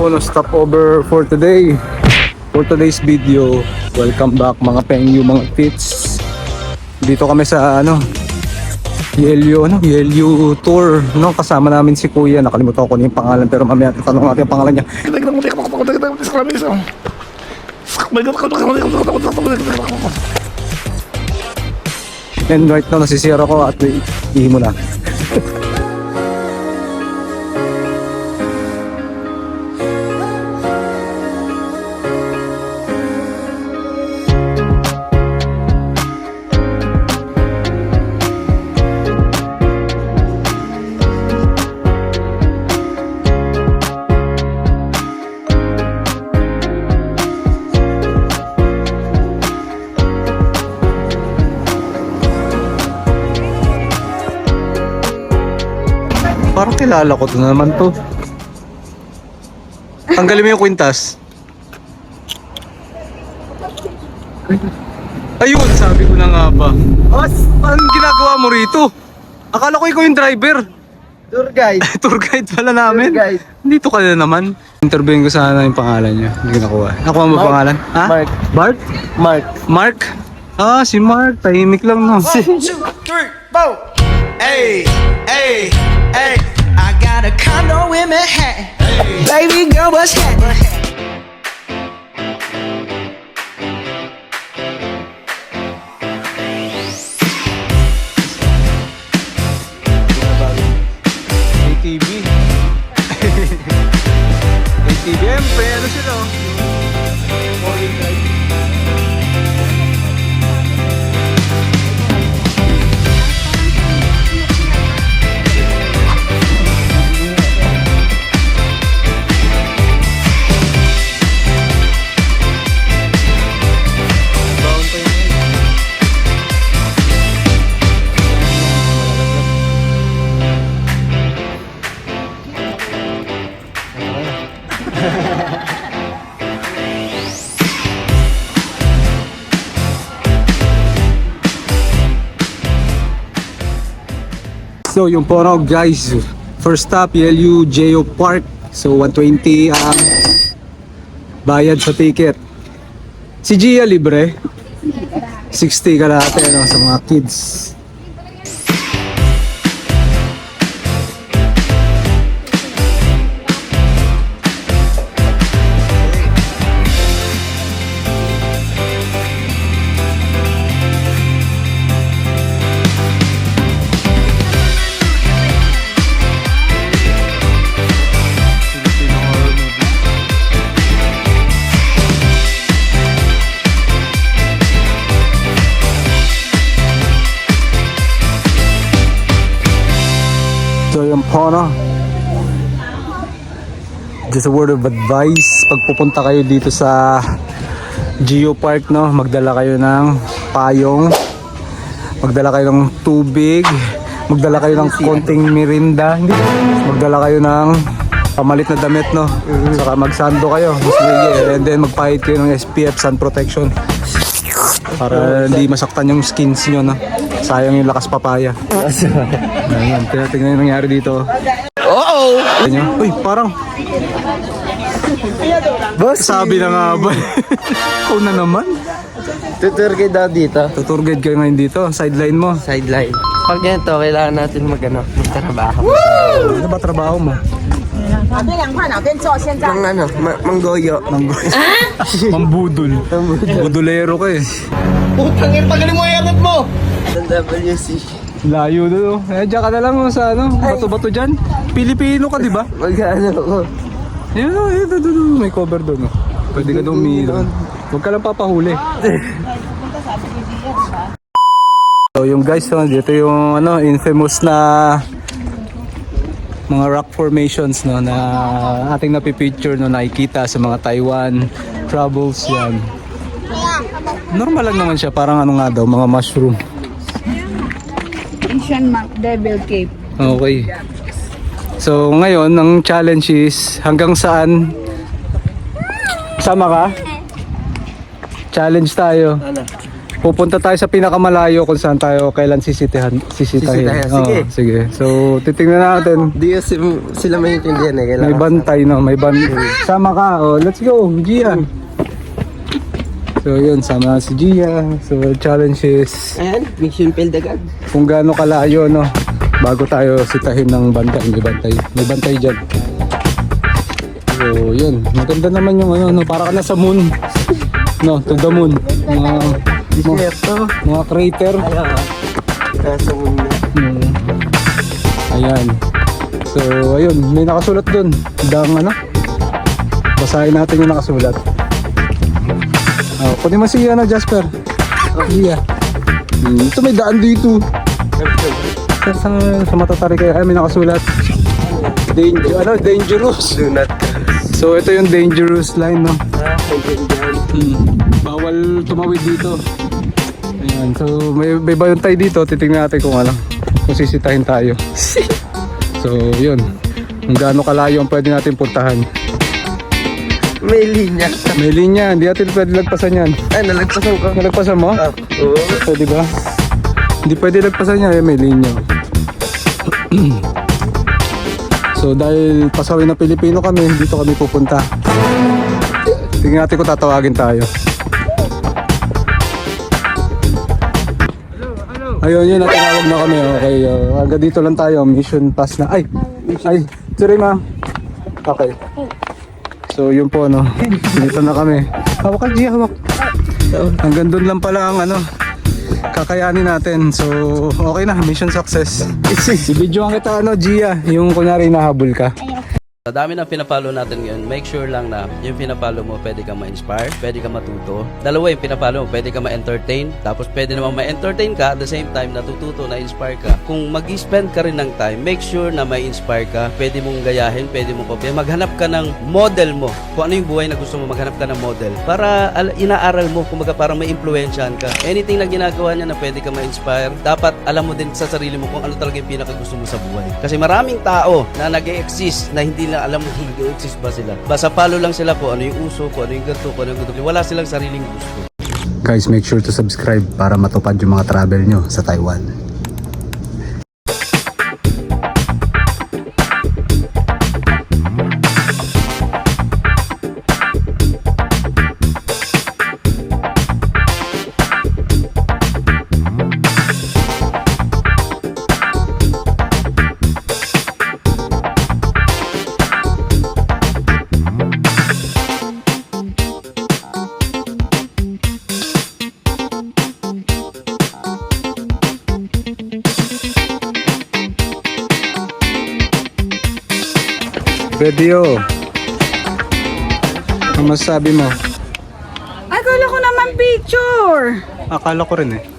po no stopover for today. For today's video, welcome back mga pengyu, mga tits. Dito kami sa ano, Yelyo, ano, Yelyo tour, no? Kasama namin si Kuya, nakalimutan ko na yung pangalan pero mamaya tatanong natin yung pangalan niya. And right now nasisira ko at ihi mo na. Parang kilala ko to na naman to. Tanggalin mo yung kwintas. Ayun, sabi ko na nga ba. As, anong ginagawa mo rito? Akala ko ikaw yung driver. Tour guide. Tour guide pala namin. Tour guide. Dito ka na naman. Interviewin ko sana yung pangalan niya. Hindi ko nakuha. Nakuha mo Mark. pangalan? Ha? Mark. Bart? Mark. Mark? Ah, si Mark. Tahimik lang no. two, three, four. Hey, hey, hey. Got a condo in Manhattan. Baby girl, what's happening? ATV. ATV,empre, ano sila So yung po ano guys, first stop YLU Geo Park. So 120 ang bayad sa ticket. Si Gia libre. 60 kalahati ano, sa mga kids. So yung po no Just a word of advice. Pag pupunta kayo dito sa Geo Park no Magdala kayo ng payong. Magdala kayo ng tubig. Magdala kayo ng konting mirinda. Hindi. Magdala kayo ng pamalit na damit no. Saka magsando kayo. And then magpahid kayo ng SPF sun protection. Para hindi masaktan yung skins nyo no Sayang yung lakas papaya. Ayan, tira, tingnan yung nangyari dito. Oo! Ganyan. Uy, parang... Boss, sabi na nga ba? Kung na naman. Tutur kayo daw dito. Tutur guide kayo ngayon dito. Sideline mo. Sideline. Pag ganito, kailangan natin magano, magtrabaho. Ano ba trabaho mo? Mang ano, ma manggoyo. Manggoyo. Mambudol. Budulero ka eh. Putang ina, tagalin mo yung mo! Eh. Sa WC. Layo doon. oh. Eh, diyan ka na lang oh, sa ano, bato-bato dyan. Pilipino ka, di ba? Mag-ano ako. Yun, oh, yun, doon, doon, may cover doon. Oh. Pwede ka doon umiinom. Huwag ka lang papahuli. So yung guys, oh, dito yung ano, infamous na mga rock formations no na ating napipicture no nakikita sa mga Taiwan travels yan. Normal lang naman siya, parang ano nga daw, mga mushroom. Asian Monk Devil Cape. Okay. So ngayon, ang challenge is hanggang saan Sama ka? Challenge tayo. Ano? pupunta tayo sa pinakamalayo kung saan tayo kailan sisitahan. Sisitahin. Sisitahin, Oo, sige. sige. So, titingnan natin. Di sila maintindihan eh. May Kailangan. bantay, no? May bantay. Sama ka. Oh, let's go, Gia. So, yun. Sama si Gia. So, challenge is Ayan, mission failed agad. kung gaano kalayo, no? Bago tayo sitahin ng bantay. May bantay. May bantay dyan. So, yun. Maganda naman yung ano, no? Para ka na sa moon. No, to the moon. Mga, mga, Ito. mga crater. Ayaw. Nasa mundo. Hmm. Ayan. So, ayun. May nakasulat dun. Dang ano? Basahin natin yung nakasulat. Oh, kunin mo si ano, Jasper. Oh, yeah. Hmm, ito may daan dito. Sa, sa, sa matatari kayo. Ay, may nakasulat. Danger, ano, dangerous. Do not. So, ito yung dangerous line, no? Ah. Hmm. Bawal tumawid dito. Ayan. So, may, may bantay dito. Titingnan natin kung ano. Kung sisitahin tayo. so, yun. Kung gaano kalayo ang pwede natin puntahan. May linya. May linya. Hindi natin pwede lagpasan yan. Ay, nalagpasan ko. Nalagpasan mo? Ah, oo. Di ba? Hindi pwede lagpasan yan. May linya. so, dahil pasawin na Pilipino kami, dito kami pupunta. Tingnan natin kung tatawagin tayo. Ayun, yun, natawag na kami. Okay, uh, hanggang dito lang tayo. Mission pass na. Ay, ay, sorry ma'am. Okay. So, yun po, no. Dito na kami. Hawak ka, Gia, hawak. Hanggang doon lang pala ang ano, kakayanin natin. So, okay na. Mission success. I-videoan kita, ano, Gia. Yung kunwari nahabol ka. Sa dami ng pinapalo natin ngayon, make sure lang na yung pinapalo mo pwede kang ma-inspire, pwede kang matuto. Dalawa yung pinapalo mo, pwede kang ma-entertain, tapos pwede naman ma-entertain ka at the same time natututo, na-inspire ka. Kung mag-spend ka rin ng time, make sure na may inspire ka, pwede mong gayahin, pwede mong kopya. Maghanap ka ng model mo. Kung ano yung buhay na gusto mo, maghanap ka ng model. Para al- inaaral mo, kumbaga parang may influensyahan ka. Anything na ginagawa niya na pwede ka ma-inspire, dapat alam mo din sa sarili mo kung ano talaga yung pinaka gusto mo sa buhay. Kasi maraming tao na nag exist na hindi na alam mo kung nag exist ba sila. Basta follow lang sila kung ano yung uso, kung ano yung ganito, kung ano yung ganito. Wala silang sariling gusto. Guys, make sure to subscribe para matupad yung mga travel nyo sa Taiwan. Video. Ang masasabi mo? Akala ko naman picture. Akala ko rin eh.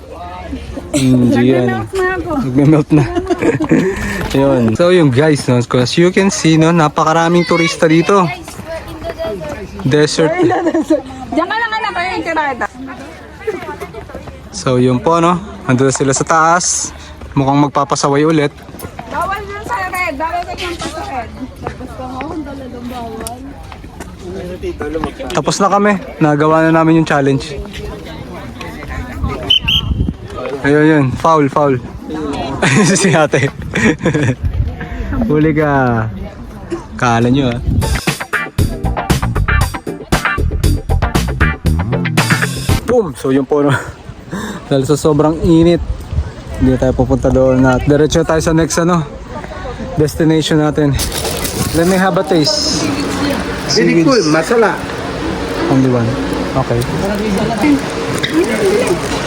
Mm, Gian. Na ako. Nagme-melt na. Yun. So yung guys, no, as you can see, no, napakaraming turista dito. Desert. Diyan ka lang anak kayo yung tirada. So yun po, no. Nandun na sila sa taas. Mukhang magpapasaway ulit. Bawal dun sa red. Bawal ka dyan pa sa red. Tapos na kami. Nagawa na namin yung challenge. Ayun yun. Foul, foul. si ate. Huli ka. Kala nyo ah. Boom! So yun po. Dahil sa sobrang init, hindi tayo pupunta doon at diretso tayo sa next ano, destination natin. Let me have a taste. Very cool, masala. Only one. Okay.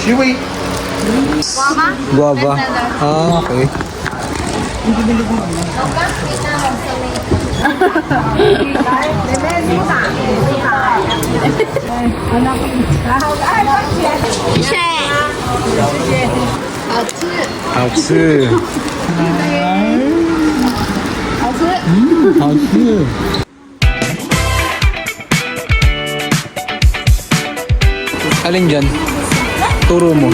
Shiwi. Guava? Guava. Ah, okay. Hào sư Hào sư Hào sư Alin dyan? Turo mo.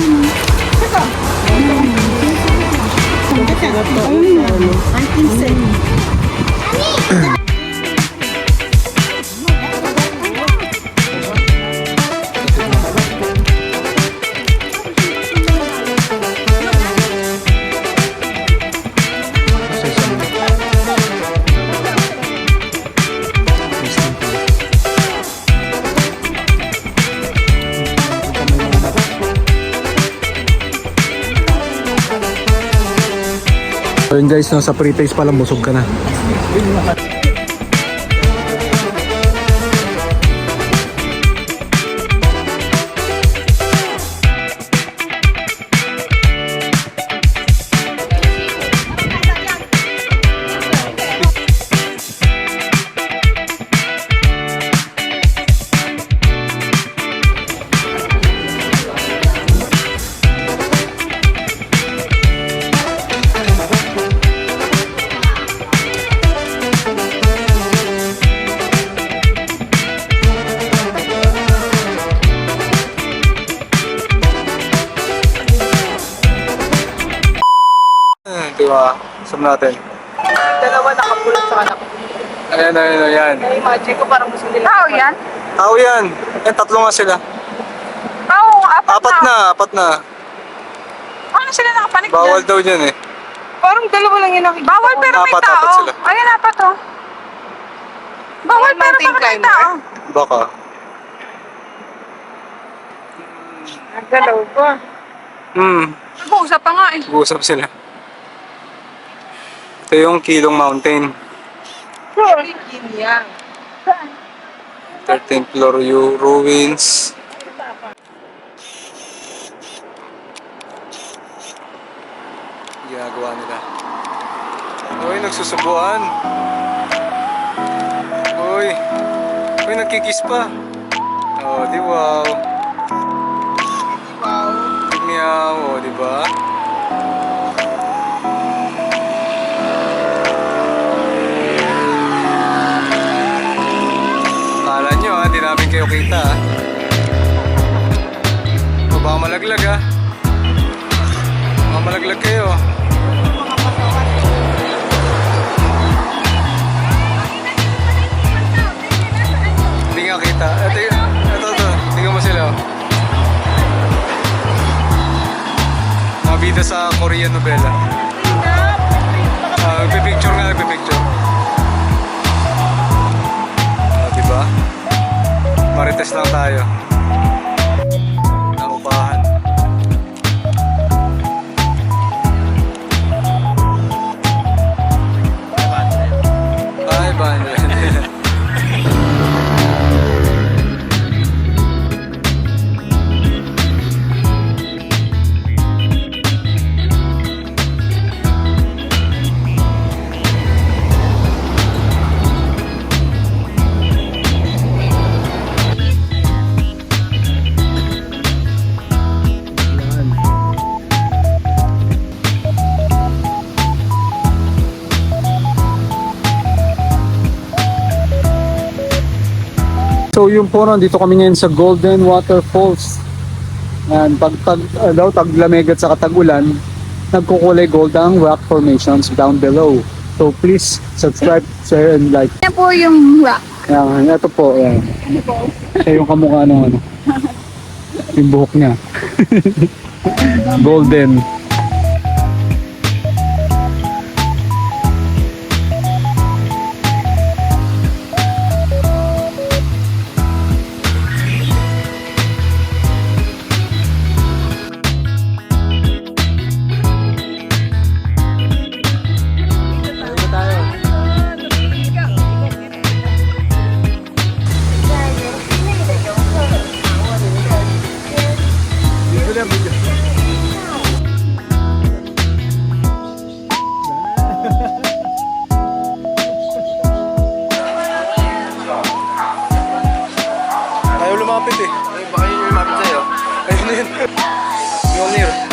So yun guys, no, sa pre-taste pa lang busog ka na. Sum natin. Dalawa nakapulot sa anak. Ayan, ayan, ayan. Imagine ko parang gusto nila. Tao yan? Tao yan. Yan, tatlo nga sila. Tao, apat, Apat na, apat na. Ano sila nakapanik Bawal daw dyan eh. Parang dalawa lang yun nakikita Bawal pero may Apat, tao. apat sila. Ayan, apat oh. Bawal pero bakit may tao? Baka. Nagdalaw pa. Hmm, Nag-uusap pa nga eh. nag-uusap sila. Ito yung Kilong Mountain. Kinyang. 13th floor yung ruins. Ginagawa nila. Uy, nagsusubuan. Uy. Uy, nagkikis pa. Oh, di wow. Wow. Meow, oh, di ba? Namin kayo kita ha. O baka malaglag ha. Baka malaglag kayo. Hindi nga kita. Ito, ito, ito. Tingnan mo sila. oh. Mga bida sa Korean novela. Ah, nagpipicture nga, nagpipicture. Marites lang tayo. Yung po nandito kami ngayon sa Golden Waterfalls. Yan, pag tag, uh, daw taglamig at sa katagulan, nagkukulay gold ang rock formations down below. So please subscribe, share, and like. Yan po yung rock. Yan, ito po, yan. Siya yung kamukha ng ano. Yung buhok niya. Golden. Baka yun yung mapit. Ayun na yun. Mjolnir.